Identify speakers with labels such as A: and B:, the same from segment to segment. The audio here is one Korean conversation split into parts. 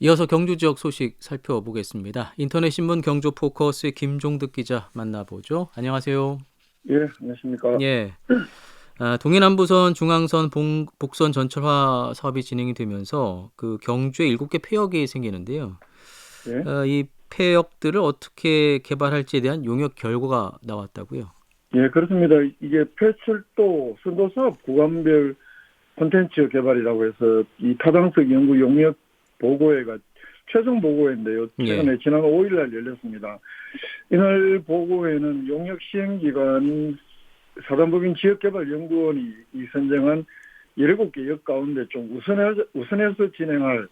A: 이어서 경주 지역 소식 살펴보겠습니다. 인터넷 신문 경주 포커스의 김종득 기자 만나보죠. 안녕하세요.
B: 예, 안녕하십니까.
A: 예. 아, 동해남부선 중앙선 봉, 복선 전철화 사업이 진행이 되면서 그 경주에 일곱 개 폐역이 생기는데요.
B: 예.
A: 어, 이 폐역들을 어떻게 개발할지에 대한 용역 결과가 나왔다고요.
B: 예, 그렇습니다. 이게 폐철도 선도 사업 구간별 콘텐츠 개발이라고 해서 이 타당성 연구 용역 보고회가 최종 보고회인데요. 최근에 지난 5일 날 열렸습니다. 이날 보고회는 용역 시행 기간 사단법인 지역개발연구원이 이 선정한 17개 역 가운데 좀 우선해, 우선해서 진행할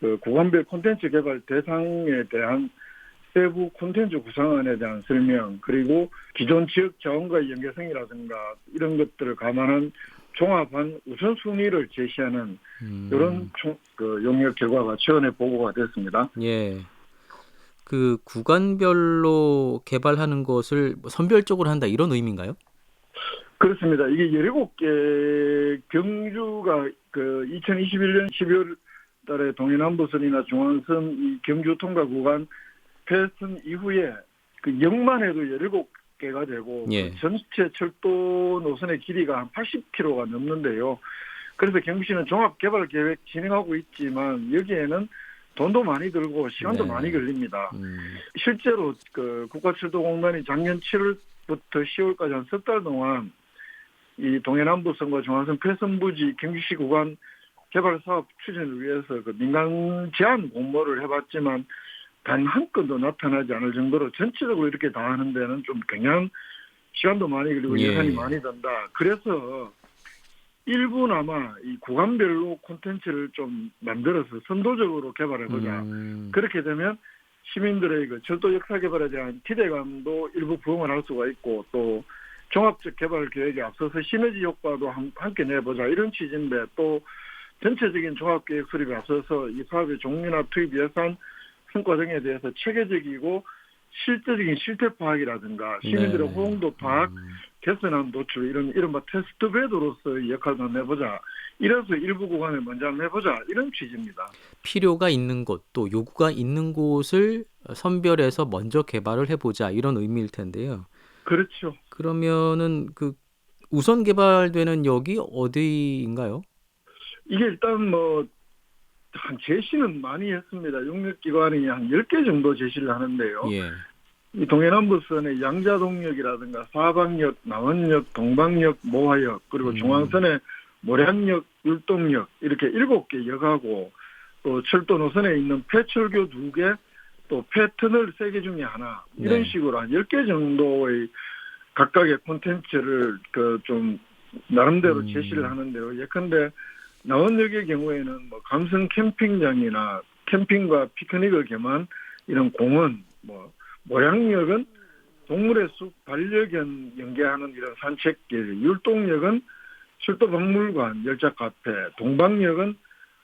B: 그 구간별 콘텐츠 개발 대상에 대한 세부 콘텐츠 구상안에 대한 설명 그리고 기존 지역 자원과의 연계성이라든가 이런 것들을 감안한 종합한 우선순위를 제시하는
A: 음,
B: 이런 총, 그 용역 결과가 최근에 보고가 됐습니다.
A: 예. 그 구간별로 개발하는 것을 뭐 선별적으로 한다 이런 의미인가요?
B: 그렇습니다. 이게 17개 경주가 그 2021년 12월 달에 동해남부선이나 중앙선 이 경주 통과 구간 폐선 이후에 그 역만 해도 17 개가 되고
A: 예.
B: 그 전체 철도 노선의 길이가 한 80km가 넘는데요. 그래서 경주시는 종합 개발 계획 진행하고 있지만 여기에는 돈도 많이 들고 시간도
A: 네.
B: 많이 걸립니다.
A: 음,
B: 실제로 그 국가철도공단이 작년 7월부터 10월까지 한 석 달 동안 이 동해남부선과 중앙선 폐선부지 경주시 구간 개발 사업 추진을 위해서 그 민간 제한 공모를 해봤지만 단 한 건도 나타나지 않을 정도로 전체적으로 이렇게 다 하는 데는 좀 굉장한 시간도 많이 걸리고
A: 예.
B: 예산이 많이 든다. 그래서 일부나마 이 구간별로 콘텐츠를 좀 만들어서 선도적으로 개발해보자.
A: 음,
B: 그렇게 되면 시민들의 그 철도 역사 개발에 대한 기대감도 일부 부응을 할 수가 있고 또 종합적 개발 계획에 앞서서 시너지 효과도 함- 함께 내보자 이런 취지인데 또 전체적인 종합 계획 수립에 앞서서 이 사업의 종류나 투입 예산 성과 등에 대해서 체계적이고 실제적인 실태 파악이라든가 시민들의
A: 네.
B: 호응도 파악,
A: 음,
B: 개선안 노출 이런 이른바 테스트 베드로서의 역할도 한번 해보자. 이래서 일부 구간을 먼저 한번 해보자 이런 취지입니다.
A: 필요가 있는 곳 또 요구가 있는 곳을 선별해서 먼저 개발을 해보자 이런 의미일 텐데요.
B: 그렇죠.
A: 그러면은 그 우선 개발되는 역이 어디인가요?
B: 이게 일단 뭐, 한 제시는 많이 했습니다. 용역기관이 한 10개 정도 제시를 하는데요.
A: 예.
B: 이 동해남부선의 양자동역이라든가 사방역, 남원역, 동방역, 모화역, 그리고
A: 음.
B: 중앙선의 모량역, 율동역, 이렇게 7개 역하고, 또 철도 노선에 있는 폐철교 2개, 또 폐터널 3개 중에 하나, 이런
A: 네.
B: 식으로 한 10개 정도의 각각의 콘텐츠를 그 좀 나름대로
A: 음.
B: 제시를 하는데요. 예컨대 남원역의 경우에는 뭐 감성 캠핑장이나 캠핑과 피크닉을 겸한 이런 공원, 뭐 모양역은 동물의 숲 반려견 연계하는 이런 산책길, 율동역은 출도 박물관, 열차 카페, 동방역은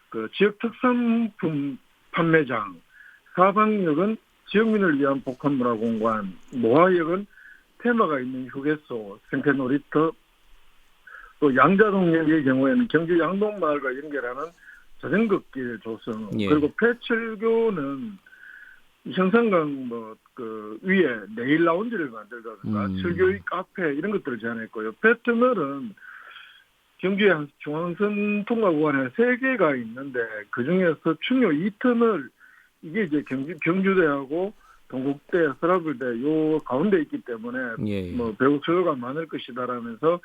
B: 그 지역 특산품 판매장, 사방역은 지역민을 위한 복합문화공간, 모화역은 테마가 있는 휴게소, 생태 놀이터, 또 양자동역의 경우에는 경주 양동마을과 연결하는 자전거길 조성,
A: 예.
B: 그리고 폐철교는 형산강 뭐 그 위에 네일 라운지를 만들다든가
A: 음.
B: 철교의 카페 이런 것들을 제안했고요. 패트널은 경주의 한 중앙선 통과 구간에 세 개가 있는데 그 중에서 충요 2터널 이게 이제 경주 경주대하고 동국대, 서라불대 요 가운데 있기 때문에
A: 예.
B: 뭐 배우 수요가 많을 것이다라면서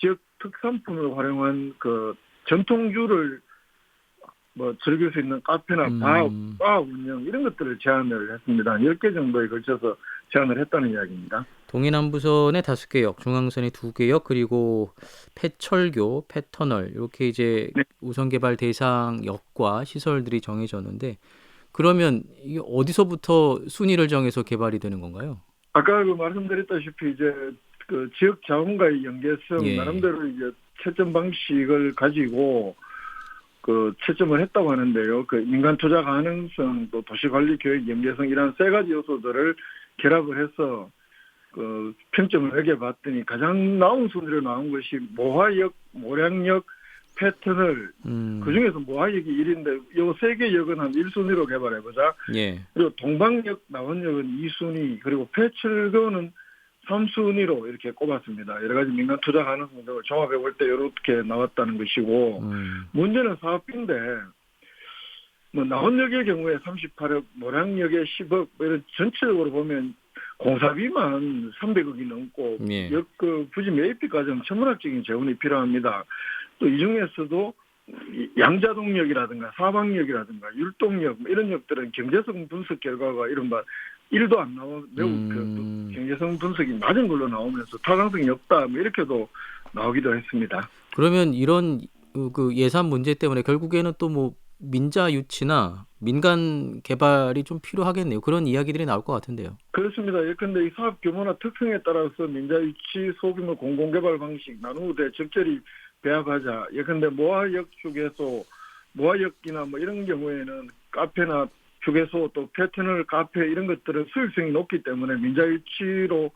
B: 지역 특산품을 활용한 그 전통주를 뭐 즐길 수 있는 카페나 바,
A: 음.
B: 바 운영 이런 것들을 제안을 했습니다. 10개 정도에 걸쳐서 제안을 했다는 이야기입니다.
A: 동해남부선의 다섯 개 역, 중앙선의 두 개 역, 그리고 폐철교, 폐터널 이렇게 이제
B: 네.
A: 우선 개발 대상 역과 시설들이 정해졌는데 그러면 어디서부터 순위를 정해서 개발이 되는 건가요?
B: 아까 그 말씀드렸다시피 이제 그 지역 자원과의 연계성
A: 예.
B: 나름대로 이제 채점 방식을 가지고 그 채점을 했다고 하는데요. 그 민간 투자 가능성 또 도시 관리 교육 연계성 이런 세 가지 요소들을 결합을 해서 그 평점을 매겨 봤더니 가장 나은 순위로 나온 것이 모화역, 모량역, 패턴을
A: 음.
B: 그 중에서 모아역이 1인데 요 세 개 역은 한 1순위로 개발해 보자.
A: 예.
B: 그리고 동방역, 남원역은 2순위, 그리고 폐출구는 3순위로 이렇게 꼽았습니다. 여러 가지 민간 투자 가능성 등을 종합해 볼 때 이렇게 나왔다는 것이고
A: 음.
B: 문제는 사업비인데 뭐 나원역의 경우에 38억, 모량역에 10억 뭐 이런 전체적으로 보면 공사비만 300억이 넘고
A: 예.
B: 역 그 부지 매입비까지는 천문학적인 재원이 필요합니다. 또 이 중에서도 이 양자동역이라든가 사방역이라든가 율동역 뭐 이런 역들은 경제성 분석 결과가 이른바 1도 안 나와 매우
A: 음.
B: 그 경제성 분석이 낮은 걸로 나오면서 타당성이 없다 뭐 이렇게도 나오기도 했습니다.
A: 그러면 이런 어, 그 예산 문제 때문에 결국에는 또 뭐 민자 유치나 민간 개발이 좀 필요하겠네요. 그런 이야기들이 나올 것 같은데요.
B: 그렇습니다. 예컨대 이 사업 규모나 특성에 따라서 민자 유치 소규모 공공개발 방식 나누되 적절히 배합하자. 예컨대 모아역 쪽에서 모아역이나 뭐 이런 경우에는 카페나 휴게소 또 패턴을 카페 이런 것들은 수익성이 높기 때문에 민자 유치로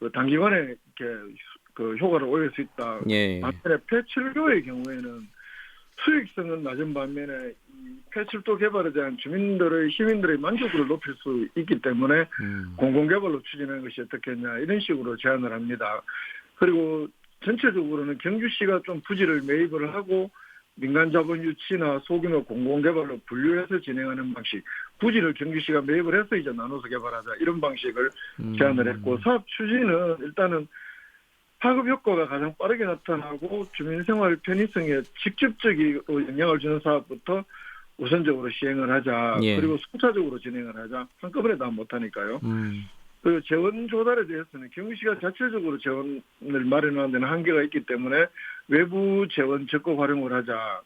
B: 그 단기간에 이렇게 그 효과를 올릴 수 있다.
A: 예.
B: 반면에 폐출교의 경우에는 수익성은 낮은 반면에 이 폐출도 개발에 대한 주민들의 시민들의 만족도를 높일 수 있기 때문에
A: 음.
B: 공공개발로 추진하는 것이 어떻겠냐 이런 식으로 제안을 합니다. 그리고 전체적으로는 경주시가 좀 부지를 매입을 하고 민간 자본 유치나 소규모 공공개발로 분류해서 진행하는 방식, 부지를 경주시가 매입을 해서 이제 나눠서 개발하자 이런 방식을
A: 음.
B: 제안을 했고 사업 추진은 일단은 파급 효과가 가장 빠르게 나타나고 주민 생활 편의성에 직접적으로 영향을 주는 사업부터 우선적으로 시행을 하자.
A: 예.
B: 그리고 순차적으로 진행을 하자. 한꺼번에 다 못하니까요.
A: 음.
B: 그리고 재원 조달에 대해서는 경기시가 자체적으로 재원을 마련하는 데는 한계가 있기 때문에 외부 재원 적극 활용을 하자.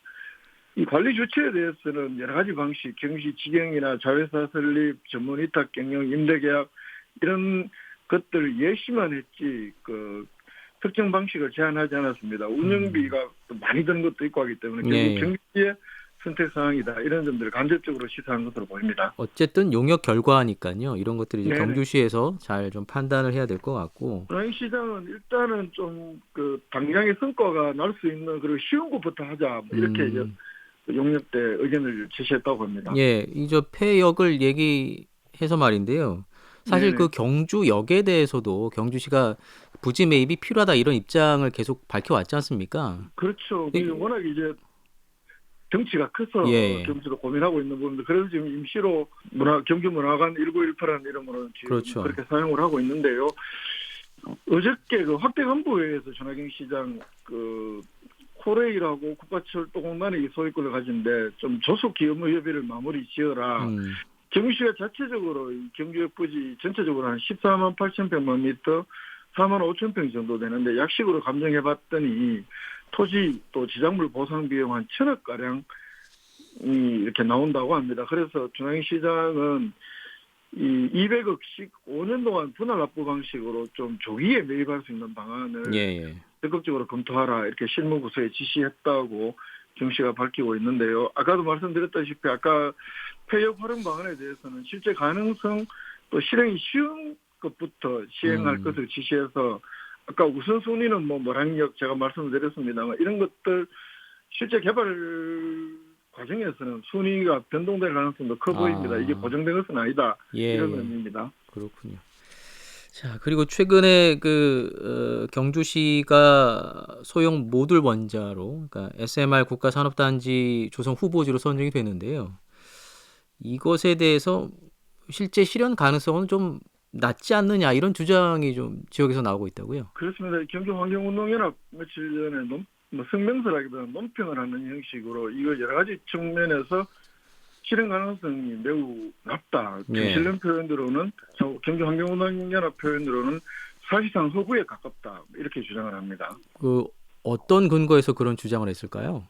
B: 이 관리 주체에 대해서는 여러 가지 방식, 경시 직영이나 자회사 설립, 전문 위탁 경영, 임대 계약 이런 것들 예시만 했지 그 특정 방식을 제한하지 않았습니다. 운영비가 또 많이 드는 것도 있고 하기 때문에
A: 예.
B: 경기의 선택 사항이다 이런 점들을 간접적으로 시사한 것으로 보입니다.
A: 어쨌든 용역 결과니까요. 이런 것들이 이제
B: 네네.
A: 경주시에서 잘 좀 판단을 해야 될 것 같고.
B: 시장은 일단은 좀 그 당장의 성과가 날 수 있는 그리고 쉬운 것부터 하자 뭐 이렇게 이제
A: 음.
B: 용역 때 의견을 제시했다고 합니다.
A: 예, 이저 폐역을 얘기해서 말인데요. 사실
B: 네네.
A: 그 경주역에 대해서도 경주시가 부지 매입이 필요하다 이런 입장을 계속 밝혀왔지 않습니까?
B: 그렇죠.
A: 네.
B: 그 워낙 이제 정치가 커서
A: 예.
B: 경주도 고민하고 있는 부분들 그래서 지금 임시로 문화 경주 문화관 1918이라는 이름으로 지금
A: 그렇죠.
B: 그렇게 사용을 하고 있는데요. 어저께 그 확대 간부회에서 전화경 시장 그 코레일하고 국가철도공단이 이 소유권을 가진데 좀 조속히 업무 협의를 마무리 지어라.
A: 음,
B: 경주시가 자체적으로 이 경주 역 부지 전체적으로 한 14만 8천 평만 미터 4만 5천 평 정도 되는데 약식으로 감정해 봤더니 토지 또 지작물 보상 비용 한 천억 가량이 이렇게 나온다고 합니다. 그래서 중앙 시장은 이 200억씩 5년 동안 분할 납부 방식으로 좀 조기에 매입할 수 있는 방안을
A: 예, 예.
B: 적극적으로 검토하라 이렇게 실무부서에 지시했다고 경씨가 밝히고 있는데요. 아까도 말씀드렸다시피 아까 폐역 활용 방안에 대해서는 실제 가능성 또 실행이 쉬운 것부터 시행할
A: 음.
B: 것을 지시해서 아까 우선순위는 뭐 모량역 제가 말씀드렸습니다만 이런 것들 실제 개발 과정에서는 순위가 변동될 가능성도 커
A: 아.
B: 보입니다. 이게 보정된 것은 아니다.
A: 예,
B: 이런
A: 예.
B: 의미입니다.
A: 그렇군요. 자, 그리고 최근에 그 어, 경주시가 소형 모듈 원자로 그러니까 SMR 국가 산업 단지 조성 후보지로 선정이 됐는데요. 이것에 대해서 실제 실현 가능성은 좀 낮지 않느냐 이런 주장이 좀 지역에서 나오고 있다고요.
B: 그렇습니다. 경주환경운동연합 며칠 전에 논, 뭐 성명서라기보다는 논평을 하는 형식으로 이거 여러 가지 측면에서 실현 가능성이 매우 낮다.
A: 예.
B: 정실련 표현으로는 저 경주환경운동연합 표현으로는 사실상 허구에 가깝다 이렇게 주장을 합니다.
A: 그 어떤 근거에서 그런 주장을 했을까요?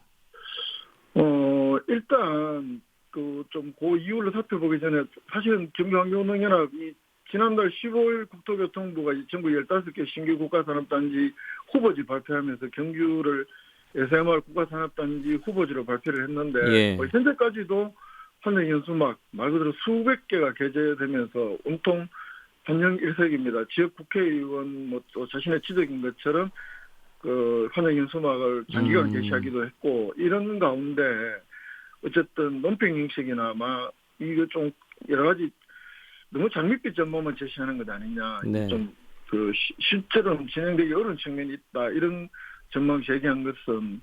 B: 어 일단 그 좀 그 이유를 살펴보기 전에 사실은 경주환경운동연합이 지난달 15일 국토교통부가 이 전국 15개 신규 국가산업단지 후보지 발표하면서 경주를 SMR 국가산업단지 후보지로 발표를 했는데
A: 예.
B: 뭐 현재까지도 환경 연수막 말 그대로 수백 개가 게재되면서 온통 환경 일색입니다. 지역 국회의원 뭐 또 자신의 지적인 것처럼 그 환영인 수막을 장기간
A: 음.
B: 개시하기도 했고 이런 가운데 어쨌든 논평 형식이나 막 이거 좀 여러 가지 너무 장밋빛 전망만 제시하는 것 아니냐
A: 네.
B: 좀그 실제로는 진행되기 어려운 측면이 있다 이런 전망 제기한 것은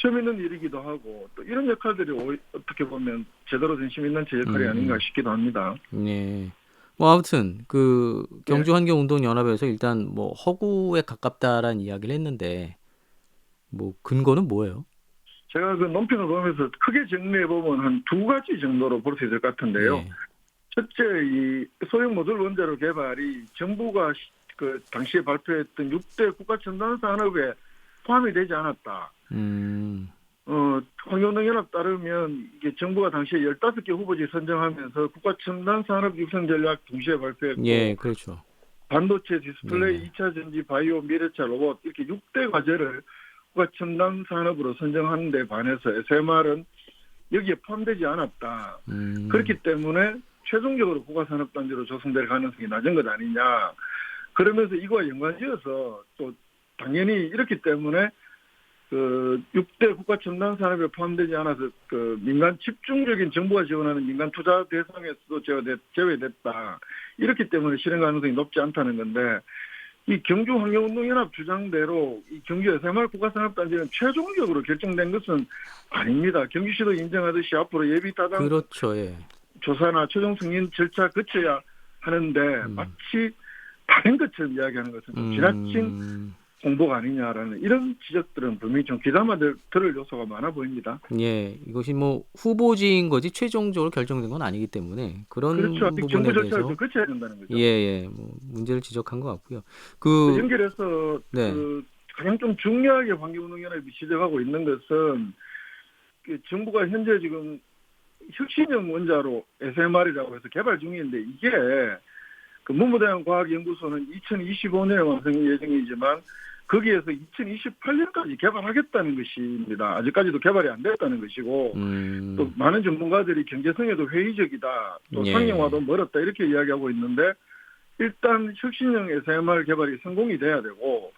B: 재밌는 일이기도 하고 또 이런 역할들이 오- 어떻게 보면 제대로 된 시민단체 역할이
A: 음.
B: 아닌가 싶기도 합니다.
A: 네. 뭐 아무튼 그
B: 네.
A: 경주 환경 운동 연합에서 일단 뭐 허구에 가깝다라는 이야기를 했는데 뭐 근거는 뭐예요?
B: 제가 그 논평을 보면서 크게 정리해 보면 한 두 가지 정도로 볼 수 있을 것 같은데요.
A: 네.
B: 첫째, 이 소형 모듈 원자로 개발이 정부가 시- 그 당시에 발표했던 6대 국가 첨단 산업에 포함이 되지 않았다.
A: 음.
B: 어, 환경노연합 따르면 이게 정부가 당시에 15개 후보지 선정하면서 국가 첨단 산업 육성 전략 동시에 발표했고
A: 예, 그렇죠.
B: 반도체 디스플레이,
A: 네.
B: 2차 전지, 바이오, 미래차, 로봇 이렇게 6대 과제를 국가 첨단 산업으로 선정하는 데 반해서 SMR은 여기에 포함되지 않았다.
A: 음.
B: 그렇기 때문에 최종적으로 국가산업단지로 조성될 가능성이 낮은 것 아니냐. 그러면서 이거와 연관지어서 또 당연히 이렇기 때문에 그 6대 국가 첨단 산업에 포함되지 않아서 그 민간 집중적인 정부가 지원하는 민간 투자 대상에서도 제외됐, 제외됐다. 이렇기 때문에 실현 가능성이 높지 않다는 건데 이 경주 환경운동연합 주장대로 이 경주 SMR 국가산업단지는 최종적으로 결정된 것은 아닙니다. 경주시도 인정하듯이 앞으로 예비 타당
A: 그렇죠. 예.
B: 조사나 최종 승인 절차 거쳐야 하는데
A: 음.
B: 마치 다른 것처럼 이야기하는 것은 좀 지나친
A: 음.
B: 공보가 아니냐라는 이런 지적들은 분명히 좀 귀담아 들- 들을 요소가 많아 보입니다.
A: 예, 이것이 뭐 후보지인 거지 최종적으로 결정된 건 아니기 때문에 그런
B: 그렇죠. 아직
A: 부분에
B: 정부 절차를
A: 대해서
B: 좀 거쳐야 된다는 거죠.
A: 예, 예, 뭐 문제를 지적한 것 같고요. 그그
B: 연결해서
A: 네.
B: 그 가장 좀 중요하게 환경운동연합이 지적하고 있는 것은 그 정부가 현재 지금 혁신형 원자로 SMR이라고 해서 개발 중인데 이게 그 문무대학 과학연구소는 2025년에 완성 예정이지만 거기에서 2028년까지 개발하겠다는 것입니다. 아직까지도 개발이 안 됐다는 것이고
A: 음,
B: 또 많은 전문가들이 경제성에도 회의적이다. 또
A: 예.
B: 상용화도 멀었다. 이렇게 이야기하고 있는데 일단 혁신형 SMR 개발이 성공이 돼야 되고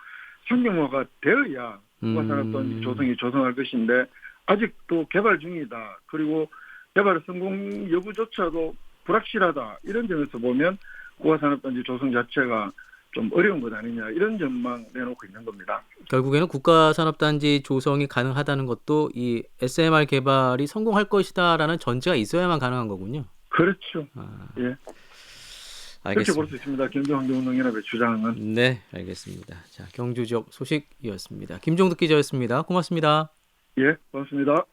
B: 상용화가 되어야 국가산업단지
A: 음.
B: 조성이 조성할 것인데 아직도 개발 중이다. 그리고 개발 성공 여부조차도 불확실하다. 이런 점에서 보면 국가산업단지 조성 자체가 좀 어려운 것 아니냐 이런 전망 내놓고 있는 겁니다.
A: 결국에는 국가산업단지 조성이 가능하다는 것도 이 SMR 개발이 성공할 것이다라는 전제가 있어야만 가능한 거군요.
B: 그렇죠.
A: 아,
B: 예. 그렇게 볼
A: 알겠습니다.
B: 수 있습니다. 경주환경운동연합의 주장은.
A: 네, 알겠습니다. 자, 경주 지역 소식이었습니다. 김종득 기자였습니다. 고맙습니다.
B: 예, 고맙습니다.